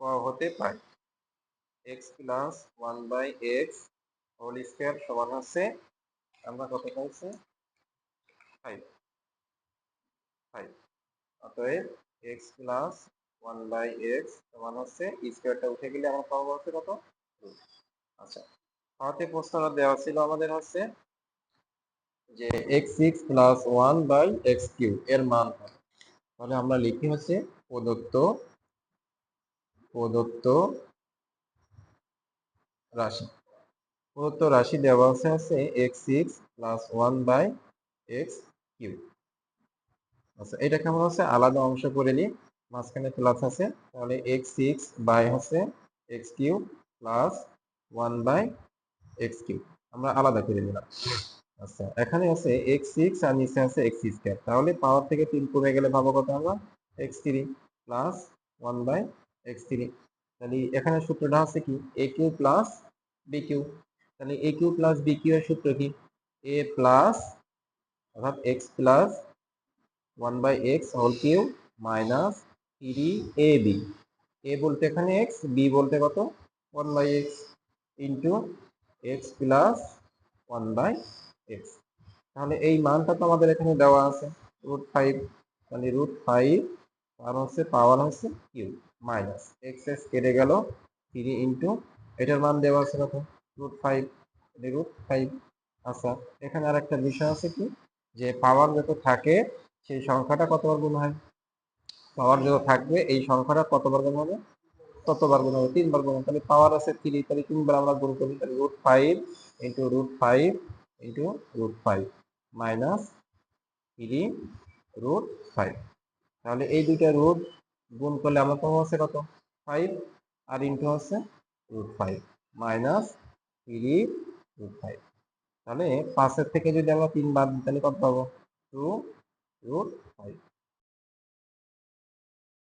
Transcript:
হতে পায় x plus one by x whole square সমান হচ্ছে, আমরা কত পাইছি? ফাইভ ফাইভ অতএব x plus one by x সমান হচ্ছে স্কোয়ারটা উঠে গেলে আমরা পাবো হচ্ছে কত। আচ্ছা আমাতে প্রশ্নটা দেওয়া ছিল আমাদের হচ্ছে যে x six plus one by x cube এর মান? তাহলে আমরা লিখি হচ্ছে প্রদত্ত প্রদত্ত রাশি। প্রদত্ত রাশি দেওয়া আছে হচ্ছে x six plus one by x cube আচ্ছা এটাকে আমরা হচ্ছে আলাদা অংশ করে নিই। মাঝখানে প্লাস আছে, তাহলে এক্স সিক্স বাই হচ্ছে x cube plus one by x cube আমরা আলাদা করে নিলাম। আচ্ছা এখানে আছে এক্স সিক্স আর নিচে আছে এক্স স্কোয়ার তাহলে পাওয়ার থেকে তিন কমে গেলে ভাবো কত আমরা? X three plus one by x three তাহলে এখানে সূত্রটা আছে কি? A cube plus B cube তাহলে A cube plus B cube এর সূত্র কি? এ প্লাস অর্থাৎ x plus one by x whole cube minus three A B A বলতে এখানে এক্স বি বলতে কত? One by x into x plus one by x তাহলে এই মানটা তো আমাদের এখানে দেওয়া আছে রুট ফাইভ তাহলে রুট ফাইভ আর হচ্ছে পাওয়ার হচ্ছে কিউ মাইনাস এক্স এক্স কেটে গেল থ্রি ইন্টু এটার মান দেওয়া আছে কত রুট ফাইভ রুট ফাইভ আচ্ছা এখানে আর একটা বিষয় আছে কি? যে পাওয়ার যত থাকে, সেই সংখ্যাটা কতবার গুণ হয়? পাওয়ার যত থাকবে, এই সংখ্যাটা কতবার গুণ হবে? ততবার গুণ হবে, তিনবার গুণ তাহলে পাওয়ার আছে থ্রি তাহলে তিনবার আমরা গুণ করি, তাহলে root five into root five into root five minus three root five তাহলে এই দুইটা রুট গুণ করলে আমার পাবো হচ্ছে? কত? ফাইভ আর ইন্টু হচ্ছে root five minus three root five তাহলে পাঁচের থেকে যদি আমরা তিন বাদ দিই, তাহলে কত পাবো? Two root five